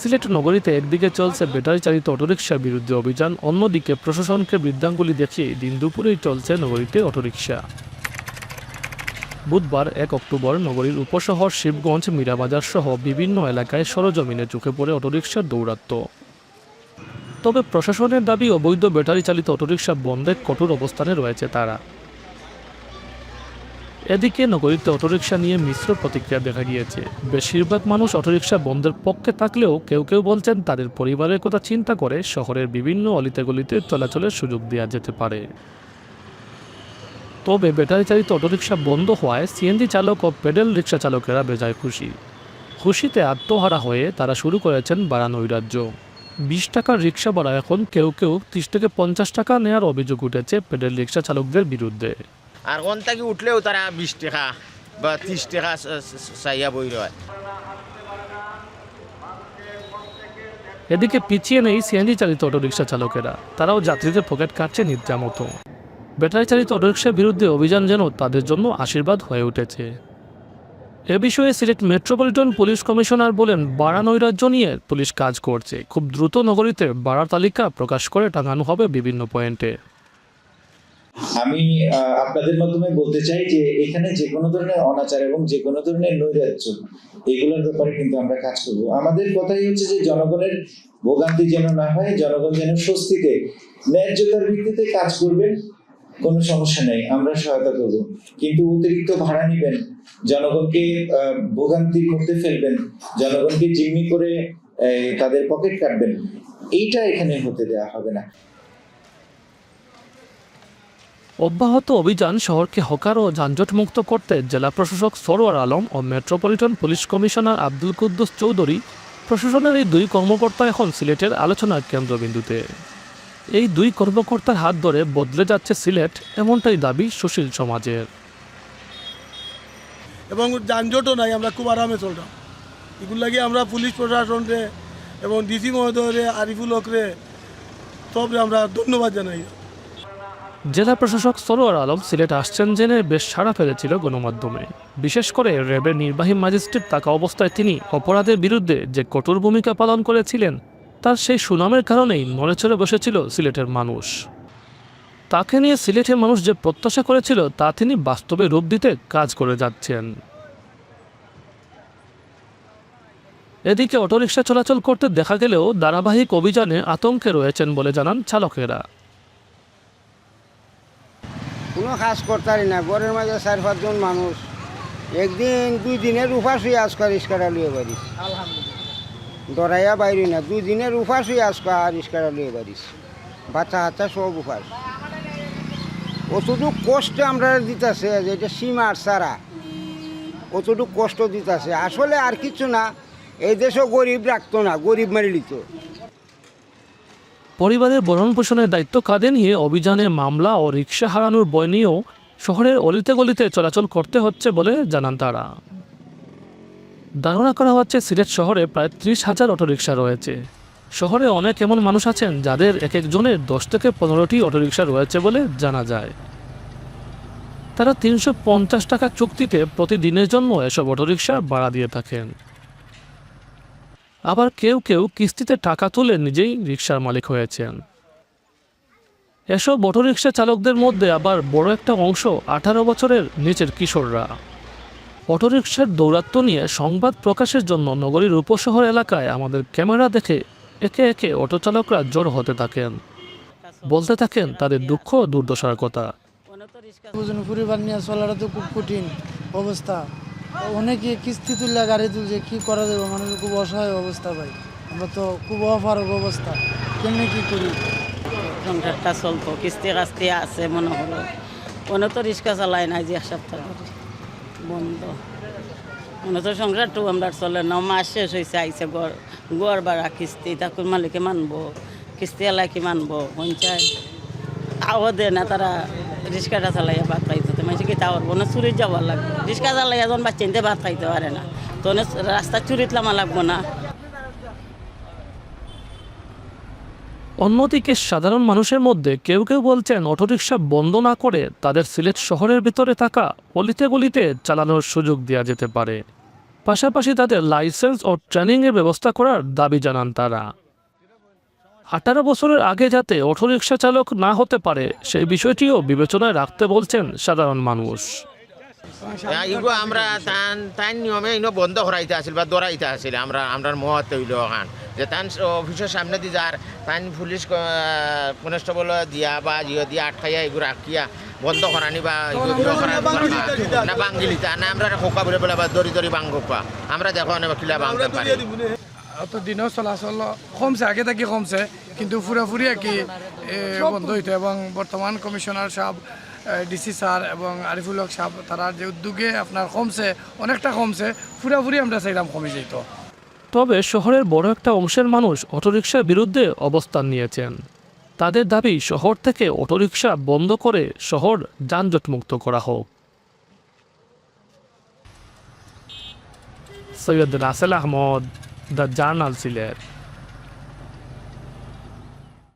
সিলেট নগরীতে একদিকে চলছে ব্যাটারি চালিত অটোরিকশার বিরুদ্ধে অভিযান, অন্যদিকে প্রশাসনকে বৃদ্ধাঙ্গুলি দেখিয়ে দিন দুপুরেই চলছে নগরীতে অটোরিকশা। বুধবার এক অক্টোবর নগরীর উপশহর শিবগঞ্জ, মীরাবাজার সহ বিভিন্ন এলাকায় সরজমিনে চোখে পড়ে অটোরিকশার দৌরাত্ম্য। তবে প্রশাসনের দাবি, অবৈধ ব্যাটারি চালিত অটোরিকশা বন্ধে কঠোর অবস্থানে রয়েছে তারা। এদিকে নগরীতে অটোরিকশা নিয়ে মিশ্র প্রতিক্রিয়া দেখা গিয়েছে। বেশিরভাগ মানুষ অটোরিকশা বন্ধের পক্ষে থাকলেও কেউ কেউ বলছেন তাদের পরিবারের কথা চিন্তা করে শহরের বিভিন্ন অলিতে-গলিতে চলাচলের সুযোগ দেওয়া যেতে পারে। তবে ব্যাটারি চালিত অটোরিকশা বন্ধ হওয়ায় সিএনজি চালক ও পেডেল রিক্সা চালকেরা বেজায় খুশি। খুশিতে আত্মহারা হয়ে তারা শুরু করেছেন বাড়া নৈরাজ্য বিশ টাকার রিক্সা ভাড়া এখন কেউ কেউ ত্রিশ থেকে পঞ্চাশ টাকা নেওয়ার অভিযোগ উঠেছে পেডেল রিক্সা চালকদের বিরুদ্ধে। আর কোন থাকি উঠলেও তারা বিশ টাকা বা ত্রিশ টাকা চাইয়া বই রয় এদিকে পিছিয়ে নেই সিএনজি চালিত অটোরিকশা চালকেরা। তারাও যাত্রীদের পকেট কাটছে নিত্যা মতো। ব্যাটারি চালিত অটোরিকশার বিরুদ্ধে অভিযান যেন তাদের জন্য আশীর্বাদ হয়ে উঠেছে। এ বিষয়ে সিলেট মেট্রোপলিটন পুলিশ কমিশনার বলেন, বাড়া নৈরাজ্য নিয়ে পুলিশ কাজ করছে। খুব দ্রুত নগরীতে বাড়ার তালিকা প্রকাশ করে টাঙানো হবে বিভিন্ন পয়েন্টে। আমি আপনাদের মাধ্যমে বলতে চাই যে এখানে যে কোনো ধরনের অনাচার এবং যে কোনো ধরনের নৈরাজ্য, এগুলোর ব্যাপারে কিন্তু আমরা কাজ করব। আমাদের কথাই হচ্ছে যে জনগণের ভোগান্তি যেন না হয়, জনগণ যেন স্বস্তিতে, ন্যায্যতার ভিত্তিতে কাজ করবেন কোনো সমস্যা নেই, আমরা সহায়তা করব। কিন্তু অতিরিক্ত ভাড়া নিবেন, জনগণকে ভোগান্তির মধ্যে ফেলবেন, জনগণকে জিম্মি করে তাদের পকেট কাটবেন, এইটা এখানে হতে দেওয়া হবে না। অব্যাহত অভিযান শহরকে হকার ও যানজটমুক্ত করতে জেলা প্রশাসক সরোয়ার আলম ও metropolitan police commissioner Abdul Quddus Chowdhury প্রশাসনের এই দুই কর্মকর্তা এখন সিলেটের আলোচনার কেন্দ্রবিন্দুতে। এই দুই কর্মকর্তার হাত ধরে বদলে যাচ্ছে সিলেট, এমনটাই দাবি সুশীল সমাজের। এবং যানজটও নাই, আমরা খুব আরামে চলতাম এগুলো লাগে আমরা পুলিশ প্রশাসনরে এবং ডিসি মহোদয়রে আরিফুল হকরে সবরে আমরা ধন্যবাদ জানাই। জেলা প্রশাসক সরোয়ার আলম সিলেট আসছেন জেনে বেশ সাড়া ফেলেছিল গণমাধ্যমে। বিশেষ করে র্যাবের নির্বাহী ম্যাজিস্ট্রেট থাকা অবস্থায় তিনি অপরাধের বিরুদ্ধে যে কঠোর ভূমিকা পালন করেছিলেন, তার সেই সুনামের কারণেই নড়েচড়ে বসেছিল সিলেটের মানুষ। তাকে নিয়ে সিলেটের মানুষ যে প্রত্যাশা করেছিল, তা তিনি বাস্তবে রূপ দিতে কাজ করে যাচ্ছেন। এদিকে অটোরিকশা চলাচল করতে দেখা গেলেও ধারাবাহিক অভিযানে আতঙ্কে রয়েছেন বলে জানান চালকেরা। কোনো কাজ করতারি না ঘরের মাঝে চার পাঁচজন মানুষ। একদিন দুই দিনের উপাস হয়ে আজকা রিস্কাটা লিয়ে পারিস দরাইয়া বাইরি না দুই দিনের উপাস হয়ে আজকা রিস্কাটা লিয়ে পারিস বাচ্চা হাচ্চা সব উপাস অতটুক কষ্ট আমরা দিতেছে যে এটা সীমার সারা। অতটুক কষ্ট দিতেছে। আসলে আর কিছু না এই দেশও গরিব রাখতো না গরিব মারি লিত পরিবারের ভরণ পোষণের দায়িত্ব কাঁধে নিয়ে অভিযানে মামলা ও রিক্সা হারানোর বয় নিয়েও শহরের অলিতে গলিতে চলাচল করতে হচ্ছে বলে জানান তারা। ধারণা করা হচ্ছে সিলেট শহরে প্রায় ত্রিশ হাজার অটোরিকশা রয়েছে। শহরে অনেক এমন মানুষ আছেন যাদের এক একজনের দশ থেকে পনেরোটি অটোরিকশা রয়েছে বলে জানা যায়। তারা তিনশো পঞ্চাশ টাকা চুক্তিতে প্রতিদিনের জন্য এসব অটোরিকশা ভাড়া দিয়ে থাকেন। আবার কেউ কেউ কিস্তিতে টাকা তুলে নিজেই রিক্সার মালিক হয়েছেন। এসব অটোরিকশা চালকদের মধ্যে আবার বড় একটা অংশ আঠারো বছরের নিচের কিশোররা। অটোরিকশার দৌরাত্ম্য নিয়ে সংবাদ প্রকাশের জন্য নগরীর উপশহর এলাকায় আমাদের ক্যামেরা দেখে একে একে অটো চালকরা জড়ো হতে থাকেন। বলতে থাকেন তাদের দুঃখ দুর্দশার কথা। পরিবার নিয়ে চলাটা তো খুব কঠিন অবস্থা। অনেকে কিস্তি তুললে গাড়ি তুলছে, কি করা যাবে? মানুষের খুব অসহায় অবস্থা ভাই। আমরা তো খুব অপারক অবস্থা। কেমনি কি করি? সংসারটা চলতো, কিস্তি কাস্তি আছে মনে হলো। মনে তো রিক্সা চালাই নাই যে সপ্তাহ বন্ধ। মনে তো সংসারটু আমরা চলে, না মাস শেষ হয়েছে আইসে গড় গড় বাড়া কিস্তি তাকে মালিকে মানবো? কিস্তি এলাই কি মানবো? পঞ্চায়েত। তাও দে না তারা রিক্সাটা চালাইয়া ভাত খাইতে তো মানে কি তাও মনে চুরি যাওয়ার লাগবে। রিক্সা চালাইয়া যখন বাচ্চা ভাত খাইতে পারে না তো রাস্তা চুরিত লামা লাগবো না। অন্যদিকে সাধারণ মানুষের মধ্যে কেউ কেউ বলছেন অটোরিকশা বন্ধ না করে তাদের সিলেট শহরের ভিতরে থাকা অলিতে গলিতে চালানোর সুযোগ দেওয়া যেতে পারে। পাশাপাশি তাদের লাইসেন্স ও ট্রেনিংয়ের ব্যবস্থা করার দাবি জানান তারা। আঠারো বছরের আগে যাতে অটোরিকশা চালক না হতে পারে সেই বিষয়টিও বিবেচনায় রাখতে বলছেন সাধারণ মানুষ। ইগো আমরা তান তান নিয়মে ইনো বন্ধ করাইতে আছিল বা দৌড়াইতে আছিল আমরা আমরার মহৎ হইল ওখান। যে তান অফিসের সামনে দি যার তান পুলিশ কনস্টেবল দিয়া বা ইয়ে দিয়া আটকাইয়া এগুলো আটকিয়া বন্ধ করানি বা। না বাঙ্গিলিতা না আমরা খোকা বলে বলে বা দড়ি দড়ি বাঙ্গপা। আমরা দেখো না কিলা আমরা বাঙ্গতে পারি অত দিনও চলাচল কমছে আগে থেকে কমছে কিন্তু ফুরাফুরি আর কি বন্ধ হইতো এবং বর্তমান কমিশনার সাহেব ডিসি স্যার এবং আরিফুল হক সাহেব তারা যে উদ্যোগে আপনার কমছে অনেকটা কমছে ফুরাফুরি আমরা চাইলাম কমে যেত তবে শহরের বড় একটা অংশের মানুষ অটোরিকশার বিরুদ্ধে অবস্থান নিয়েছেন। তাদের দাবি শহর থেকে অটোরিকশা বন্ধ করে শহর যানজট করা হোক। Syed Rasel Ahmed the journal Sylhet